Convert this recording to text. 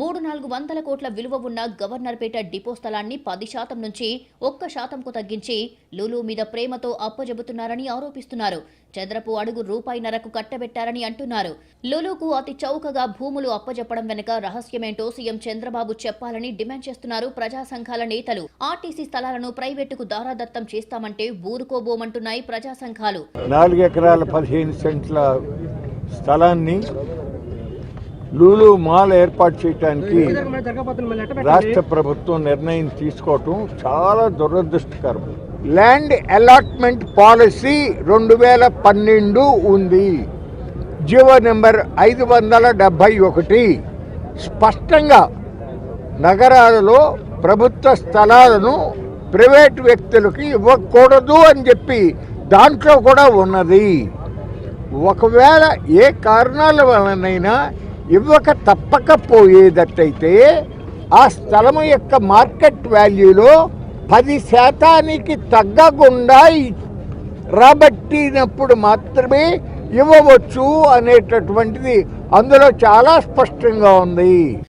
మూడు నాలుగు వందల కోట్ల విలువ ఉన్న గవర్నర్పేట డిపో స్థలాన్ని పది శాతం నుంచి ఒక్క శాతంకు తగ్గించి లులు మీద ప్రేమతో అప్పజెబుతున్నారని ఆరోపిస్తున్నారు. చంద్రపు అడుగు రూపాయిన్నరకు కట్టబెట్టారని అంటున్నారు. లులుకు అతి చౌకగా భూములు అప్పజెప్పడం వెనుక రహస్యమేంటో సీఎం చంద్రబాబు చెప్పాలని డిమాండ్ చేస్తున్నారు ప్రజా సంఘాల నేతలు. ఆర్టీసీ స్థలాలను ప్రైవేటుకు దారాదత్తం చేస్తామంటే ఊరుకోబోమంటున్నాయి ప్రజా సంఘాలు. నాలుగు ఎకరాల పదిహేను సెంట్ల స్థలాన్ని లూలు మాల్ ఏర్పాటు చేయడానికి రాష్ట్ర ప్రభుత్వం నిర్ణయం తీసుకోవటం చాలా దురదృష్టకరం. ల్యాండ్ అలాట్మెంట్ పాలసీ రెండు వేల పన్నెండు ఉంది. జీవో నెంబర్ ఐదు వందల డెబ్భై ఒకటి. స్పష్టంగా నగరాలలో ప్రభుత్వ స్థలాలను ప్రైవేట్ వ్యక్తులకు ఇవ్వకూడదు అని చెప్పి దాంట్లో కూడా ఉన్నది. ఒకవేళ ఏ కారణాల వలనైనా ఇవ్వక తప్పకపోయేటట్టయితే ఆ స్థలం యొక్క మార్కెట్ వాల్యూలో పది శాతానికి తగ్గకుండా రాబట్టినప్పుడు మాత్రమే ఇవ్వవచ్చు అనేటటువంటిది అందులో చాలా స్పష్టంగా ఉంది.